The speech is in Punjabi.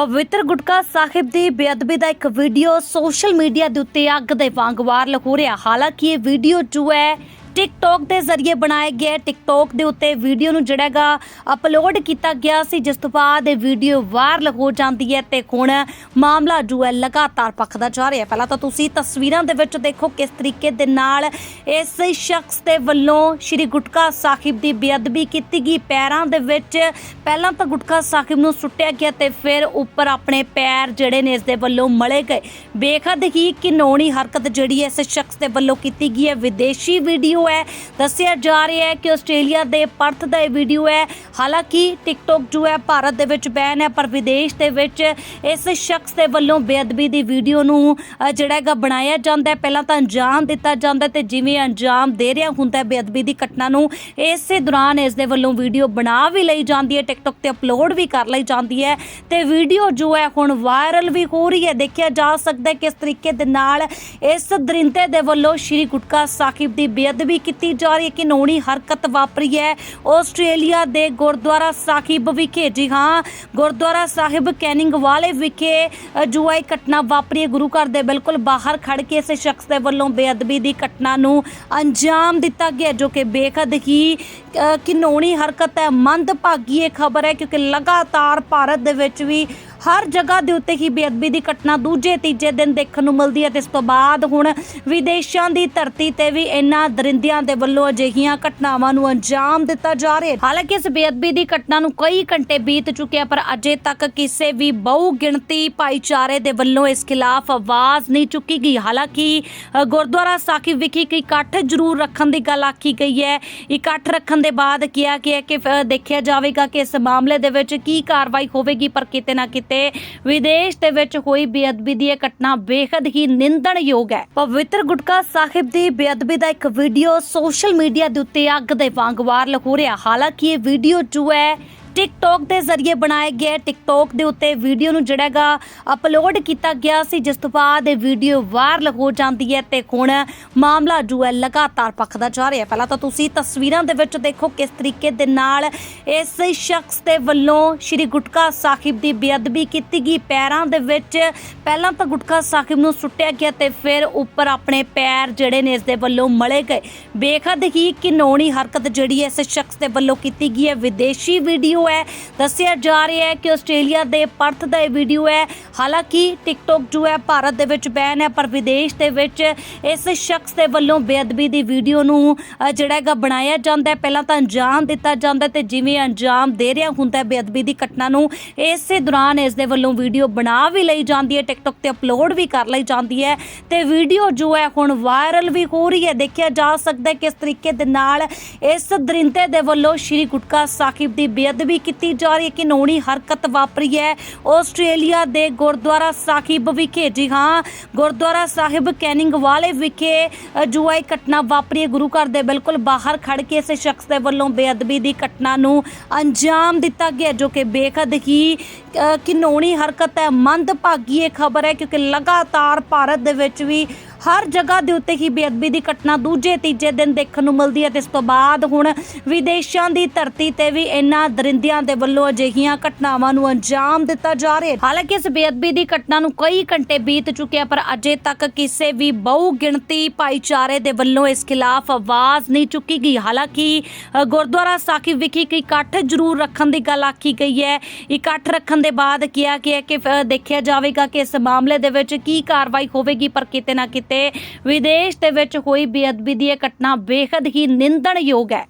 ਪਵਿੱਤਰ ਗੁਟਕਾ ਸਾਹਿਬ ਦੀ ਬੇਅਦਬੀ ਦਾ ਇੱਕ ਵੀਡੀਓ ਸੋਸ਼ਲ ਮੀਡੀਆ ਦੇ ਉੱਤੇ ਅੱਗ ਦੇ ਵਾਂਗ ਵਾਰ ਹੋ ਰਿਹਾ। ਹਾਲਾਂਕਿ ਇਹ ਵੀਡੀਓ ਜੋ ਹੈ ਟਿਕਟੌਕ ਦੇ ਜ਼ਰੀਏ ਬਣਾਇਆ ਗਿਆ ਹੈ। ਟਿਕਟੌਕ ਦੇ ਉੱਤੇ ਵੀਡੀਓ ਨੂੰ ਜਿਹੜਾ ਹੈਗਾ ਅਪਲੋਡ ਕੀਤਾ ਗਿਆ ਸੀ, ਜਿਸ ਤੋਂ ਬਾਅਦ ਇਹ ਵੀਡੀਓ ਵਾਇਰਲ ਹੋ ਜਾਂਦੀ ਹੈ ਤੇ ਹੁਣ ਮਾਮਲਾ ਜੋ ਹੈ ਲਗਾਤਾਰ ਪੱਖਦਾ ਜਾ ਰਿਹਾ ਪਹਿਲਾਂ ਤਾਂ ਤੁਸੀਂ ਤਸਵੀਰਾਂ ਦੇ ਵਿੱਚ ਦੇਖੋ ਕਿਸ ਤਰੀਕੇ ਦੇ ਨਾਲ ਇਸ ਸ਼ਖਸ ਦੇ ਵੱਲੋਂ ਸ਼੍ਰੀ ਗੁਟਕਾ ਸਾਹਿਬ ਦੀ ਬੇਅਦਬੀ ਕੀਤੀ ਗਈ। ਪੈਰਾਂ ਦੇ ਵਿੱਚ ਪਹਿਲਾਂ ਤਾਂ ਗੁਟਕਾ ਸਾਹਿਬ ਨੂੰ ਸੁੱਟਿਆ ਗਿਆ ਤੇ ਫਿਰ ਉੱਪਰ ਆਪਣੇ ਪੈਰ ਜਿਹੜੇ ਨੇ ਇਸ ਦੇ ਵੱਲੋਂ ਮਲੇ ਗਏ। ਬੇਖਦ ਹੀ ਘਿਨੌਣੀ ਹਰਕਤ ਜਿਹੜੀ ਹੈ ਇਸ ਸ਼ਖਸ ਦੇ ਵੱਲੋਂ ਕੀਤੀ ਗਈ ਹੈ। ਵਿਦੇਸ਼ੀ ਵੀਡੀਓ ਹੈ। ਦੱਸਿਆ ਜਾ ਰਿਹਾ ਹੈ ਕਿ ਆਸਟ੍ਰੇਲੀਆ ਦੇ ਪਰਥ ਦਾ ਇਹ ਵੀਡੀਓ ਹੈ ਹਾਲਾਂਕਿ ਟਿਕਟੋਕ ਜੋ ਹੈ ਭਾਰਤ ਦੇ ਵਿੱਚ ਬੈਨ ਹੈ, ਪਰ ਵਿਦੇਸ਼ ਦੇ ਵਿੱਚ ਇਸ ਸ਼ਖਸ ਦੇ ਵੱਲੋਂ ਬੇਅਦਬੀ ਦੀ ਵੀਡੀਓ ਨੂੰ ਜਿਹੜਾ ਹੈਗਾ ਬਣਾਇਆ ਜਾਂਦਾ ਪਹਿਲਾਂ ਤਾਂ ਅੰਜਾਮ ਦਿੱਤਾ ਜਾਂਦਾ ਹੈ ਤੇ ਜਿਵੇਂ ਅੰਜਾਮ ਦੇ ਰਿਹਾ ਹੁੰਦਾ ਬੇਅਦਬੀ ਦੀ ਘਟਨਾ ਨੂੰ, ਇਸੇ ਦੌਰਾਨ ਇਸ ਦੇ ਵੱਲੋਂ ਵੀਡੀਓ ਬਣਾ ਵੀ ਲਈ ਜਾਂਦੀ ਹੈ ਟਿਕਟੋਕ ਤੇ ਅਪਲੋਡ ਵੀ ਕਰ ਲਈ ਜਾਂਦੀ ਹੈ ਤੇ ਵੀਡੀਓ ਜੋ ਹੈ ਹੁਣ ਵਾਇਰਲ ਵੀ ਹੋ ਰਹੀ ਹੈ। ਦੇਖਿਆ ਜਾ ਸਕਦਾ ਹੈ ਕਿਸ ਤਰੀਕੇ ਦੇ ਨਾਲ ਇਸ ਦਰਿੰਦੇ ਦੇ ਵੱਲੋਂ ਸ਼੍ਰੀ ਗੁਟਕਾ ਸਾਹਿਬ ਦੀ ਬੇਅਦਬੀ ਕੀਤੀ ਜਾ ਰਹੀ ਹੈ, ਕਿ ਨੌਣੀ ਹਰਕਤ ਵਾਪਰੀ ਹੈ। ਆਸਟ੍ਰੇਲੀਆ ਦੇ ਗੁਰਦੁਆਰਾ ਸਾਹਿਬ ਵਿਖੇ। ਜੀ ਹਾਂ ਗੁਰਦੁਆਰਾ ਸਾਹਿਬ ਕੈਨਿੰਗ ਵਾਲੇ ਵਿਖੇ ਜੋ ਹੈ ਇਹ ਘਟਨਾ ਵਾਪਰੀ ਹੈ ਗੁਰੂ ਘਰ ਦੇ ਬਿਲਕੁਲ ਬਾਹਰ ਖੜ ਕੇ ਇਸ ਸ਼ਖਸ ਦੇ ਵੱਲੋਂ ਬੇਅਦਬੀ ਦੀ ਘਟਨਾ ਨੂੰ ਅੰਜਾਮ ਦਿੱਤਾ ਗਿਆ ਜੋ ਕਿ ਬੇਖਦ ਹੀ ਅ, ਘਿਨੌਣੀ ਹਰਕਤ ਹੈ। ਮੰਦਭਾਗੀ ਇਹ ਖਬਰ ਹੈ ਕਿਉਂਕਿ ਲਗਾਤਾਰ ਭਾਰਤ ਦੇ ਵਿੱਚ ਵੀ ਹਰ ਜਗ੍ਹਾ ਦੇ ਉੱਤੇ ਹੀ ਬੇਅਦਬੀ ਦੀ ਘਟਨਾ ਦੂਜੇ, ਤੀਜੇ ਦਿਨ ਦੇਖਣ ਨੂੰ ਮਿਲਦੀ ਹੈ ਤੇ ਇਸ ਤੋਂ ਬਾਅਦ ਹੁਣ ਵਿਦੇਸ਼ਾਂ ਦੀ ਧਰਤੀ ਤੇ ਵੀ ਇਹਨਾਂ ਦਰਿੰਦਿਆਂ ਦੇ ਵੱਲੋਂ ਅਜਿਹੀਆਂ ਘਟਨਾਵਾਂ ਨੂੰ ਅੰਜਾਮ ਦਿੱਤਾ ਜਾ ਰਿਹਾ ਹੈ। ਹਾਲਾਂਕਿ ਇਸ ਬੇਅਦਬੀ ਦੀ ਘਟਨਾ ਨੂੰ ਕਈ ਘੰਟੇ ਬੀਤ ਚੁੱਕੇ ਆ, ਪਰ ਅਜੇ ਤੱਕ ਕਿਸੇ ਵੀ ਬਹੁ ਗਿਣਤੀ ਭਾਈਚਾਰੇ ਦੇ ਵੱਲੋਂ ਇਸ ਖਿਲਾਫ ਆਵਾਜ਼ ਨਹੀਂ ਚੁੱਕੀ ਗਈ। ਹਾਲਾਂਕਿ ਗੁਰਦੁਆਰਾ ਸਾਹਿਬ ਵਿਖੇ ਇੱਕ ਇਕੱਠ ਜ਼ਰੂਰ ਰੱਖਣ ਦੀ ਗੱਲ ਆਖੀ ਗਈ ਹੈ। ਇਕੱਠ ਰੱਖਣ ਦੇ ਬਾਅਦ ਕਿਹਾ ਗਿਆ ਕਿ ਦੇਖਿਆ ਜਾਵੇਗਾ ਕਿ ਇਸ ਮਾਮਲੇ ਦੇ ਵਿੱਚ ਕੀ ਕਾਰਵਾਈ ਹੋਵੇਗੀ, ਪਰ ਕਿਤੇ ਨਾ ਕਿਤੇ ਵਿਦੇਸ਼ ਦੇ ਵਿੱਚ ਹੋਈ ਬੇਅਦਬੀ ਦੀ ਇਹ ਘਟਨਾ ਬੇहद ਹੀ ਨਿੰਦਣਯੋਗ ਹੈ। ਪਵਿੱਤਰ ਗੁਟਕਾ ਸਾਹਿਬ ਦੀ ਬੇਅਦਬੀ ਦਾ ਇੱਕ ਵੀਡੀਓ ਸੋਸ਼ਲ ਮੀਡੀਆ ਦੇ ਉੱਤੇ ਅੱਗ ਦੇ ਵਾਂਗ ਵਾਰ ਹੋ ਰਿਹਾ। ਹਾਲਾਂਕਿ ਇਹ ਵੀਡੀਓ ਜੋ ਹੈ ਟਿਕਟੌਕ ਦੇ ਜ਼ਰੀਏ ਬਣਾਏ ਗਏ। ਹੈ। ਟਿਕਟੌਕ ਦੇ ਉੱਤੇ ਵੀਡੀਓ ਨੂੰ ਜਿਹੜਾ ਹੈਗਾ ਅਪਲੋਡ ਕੀਤਾ ਗਿਆ ਸੀ, ਜਿਸ ਤੋਂ ਬਾਅਦ ਇਹ ਵੀਡੀਓ ਵਾਇਰਲ ਹੋ ਜਾਂਦੀ ਹੈ ਤੇ ਹੁਣ ਮਾਮਲਾ ਜੋ ਹੈ ਲਗਾਤਾਰ ਪੱਖਦਾ ਜਾ ਰਿਹਾ ਪਹਿਲਾਂ ਤਾਂ ਤੁਸੀਂ ਤਸਵੀਰਾਂ ਦੇ ਵਿੱਚ ਦੇਖੋ ਕਿਸ ਤਰੀਕੇ ਦੇ ਨਾਲ ਇਸ ਸ਼ਖਸ ਦੇ ਵੱਲੋਂ ਸ਼੍ਰੀ ਗੁਟਕਾ ਸਾਹਿਬ ਦੀ ਬੇਅਦਬੀ ਕੀਤੀ ਗਈ। ਪੈਰਾਂ ਦੇ ਵਿੱਚ ਪਹਿਲਾਂ ਤਾਂ ਗੁਟਕਾ ਸਾਹਿਬ ਨੂੰ ਸੁੱਟਿਆ ਗਿਆ ਤੇ ਫਿਰ ਉੱਪਰ ਆਪਣੇ ਪੈਰ ਜਿਹੜੇ ਨੇ ਇਸ ਦੇ ਵੱਲੋਂ ਮਲੇ ਗਏ। ਬੇਖਦ ਹੀ ਘਿਨੌਣੀ ਹਰਕਤ ਜਿਹੜੀ ਹੈ ਇਸ ਸ਼ਖਸ ਦੇ ਵੱਲੋਂ ਕੀਤੀ ਗਈ ਹੈ। ਵਿਦੇਸ਼ੀ ਵੀਡੀਓ ਹੈ। ਦੱਸਿਆ ਜਾ ਰਿਹਾ ਹੈ ਕਿ ਆਸਟ੍ਰੇਲੀਆ ਦੇ ਪਰਥ ਦਾ ਇਹ ਵੀਡੀਓ ਹੈ। ਹਾਲਾਂਕਿ ਟਿਕਟੋਕ ਜੋ ਹੈ ਭਾਰਤ ਦੇ ਵਿੱਚ ਬੈਨ ਹੈ, ਪਰ ਵਿਦੇਸ਼ ਦੇ ਵਿੱਚ ਇਸ ਸ਼ਖਸ ਦੇ ਵੱਲੋਂ ਬੇਅਦਬੀ ਦੀ ਵੀਡੀਓ ਨੂੰ ਜਿਹੜਾ ਹੈਗਾ ਬਣਾਇਆ ਜਾਂਦਾ ਪਹਿਲਾਂ ਤਾਂ ਅੰਜਾਮ ਦਿੱਤਾ ਜਾਂਦਾ ਹੈ ਤੇ ਜਿਵੇਂ ਅੰਜਾਮ ਦੇ ਰਿਹਾ ਹੁੰਦਾ ਬੇਅਦਬੀ ਦੀ ਘਟਨਾ ਨੂੰ, ਇਸੇ ਦੌਰਾਨ ਇਸ ਦੇ ਵੱਲੋਂ ਵੀਡੀਓ ਬਣਾ ਵੀ ਲਈ ਜਾਂਦੀ ਹੈ ਟਿਕਟੋਕ ਤੇ ਅਪਲੋਡ ਵੀ ਕਰ ਲਈ ਜਾਂਦੀ ਹੈ ਤੇ ਵੀਡੀਓ ਜੋ ਹੈ ਹੁਣ ਵਾਇਰਲ ਵੀ ਹੋ ਰਹੀ ਹੈ। ਦੇਖਿਆ ਜਾ ਸਕਦਾ ਹੈ ਕਿਸ ਤਰੀਕੇ ਦੇ ਨਾਲ ਇਸ ਦਰਿੰਦੇ ਦੇ ਵੱਲੋਂ ਸ਼੍ਰੀ ਗੁਟਕਾ ਸਾਹਿਬ ਦੀ ਬੇਅਦਬੀ ਕੀਤੀ ਜਾ ਰਹੀ ਹੈ, ਕਿ ਨੌਣੀ ਹਰਕਤ ਵਾਪਰੀ ਹੈ। ਆਸਟ੍ਰੇਲੀਆ ਦੇ ਗੁਰਦੁਆਰਾ ਸਾਹਿਬ ਵਿਖੇ। ਜੀ ਹਾਂ ਗੁਰਦੁਆਰਾ ਸਾਹਿਬ ਕੈਨਿੰਗ ਵਾਲੇ ਵਿਖੇ ਜੋ ਹੈ ਇਹ ਘਟਨਾ ਵਾਪਰੀ ਹੈ ਗੁਰੂ ਘਰ ਦੇ ਬਿਲਕੁਲ ਬਾਹਰ ਖੜ ਕੇ ਇਸ ਸ਼ਖਸ ਦੇ ਵੱਲੋਂ ਬੇਅਦਬੀ ਦੀ ਘਟਨਾ ਨੂੰ ਅੰਜਾਮ ਦਿੱਤਾ ਗਿਆ ਜੋ ਕਿ ਬੇਖਦ ਹੀ ਅ, ਹਰਕਤ ਹੈ। ਮੰਦਭਾਗੀ ਇਹ ਖਬਰ ਹੈ ਕਿਉਂਕਿ ਲਗਾਤਾਰ ਭਾਰਤ ਦੇ ਵਿੱਚ ਵੀ ਹਰ ਜਗ੍ਹਾ ਦੇ ਉੱਤੇ ਹੀ ਬੇਅਦਬੀ ਦੀ ਘਟਨਾ ਦੂਜੇ, ਤੀਜੇ ਦਿਨ ਦੇਖਣ ਨੂੰ ਮਿਲਦੀ ਹੈ ਤੇ ਇਸ ਤੋਂ ਬਾਅਦ ਹੁਣ ਵਿਦੇਸ਼ਾਂ ਦੀ ਧਰਤੀ ਤੇ ਵੀ ਇਹਨਾਂ ਦਰਿੰਦਿਆਂ ਦੇ ਵੱਲੋਂ ਅਜਿਹੀਆਂ ਘਟਨਾਵਾਂ ਨੂੰ ਅੰਜਾਮ ਦਿੱਤਾ ਜਾ ਰਿਹਾ ਹੈ। ਹਾਲਾਂਕਿ ਇਸ ਬੇਅਦਬੀ ਦੀ ਘਟਨਾ ਨੂੰ ਕਈ ਘੰਟੇ ਬੀਤ ਚੁੱਕੇ ਆ, ਪਰ ਅਜੇ ਤੱਕ ਕਿਸੇ ਵੀ ਬਹੁ ਗਿਣਤੀ ਭਾਈਚਾਰੇ ਦੇ ਵੱਲੋਂ ਇਸ ਖਿਲਾਫ ਆਵਾਜ਼ ਨਹੀਂ ਚੁੱਕੀ ਗਈ। ਹਾਲਾਂਕਿ ਗੁਰਦੁਆਰਾ ਸਾਹਿਬ ਵਿਖੇ ਇੱਕ ਇਕੱਠ ਜ਼ਰੂਰ ਰੱਖਣ ਦੀ ਗੱਲ ਆਖੀ ਗਈ ਹੈ। ਇਕੱਠ ਰੱਖਣ ਦੇ ਬਾਅਦ ਕਿਹਾ ਗਿਆ ਕਿ ਦੇਖਿਆ ਜਾਵੇਗਾ ਕਿ ਇਸ ਮਾਮਲੇ ਦੇ ਵਿੱਚ ਕੀ ਕਾਰਵਾਈ ਹੋਵੇਗੀ, ਪਰ ਕਿਤੇ ਨਾ ਕਿਤੇ ਵਿਦੇਸ਼ ਦੇ ਵਿੱਚ ਹੋਈ ਬੇਅਦਬੀ ਦੀ ਇਹ ਘਟਨਾ ਬੇहद ਹੀ ਨਿੰਦਣਯੋਗ ਹੈ।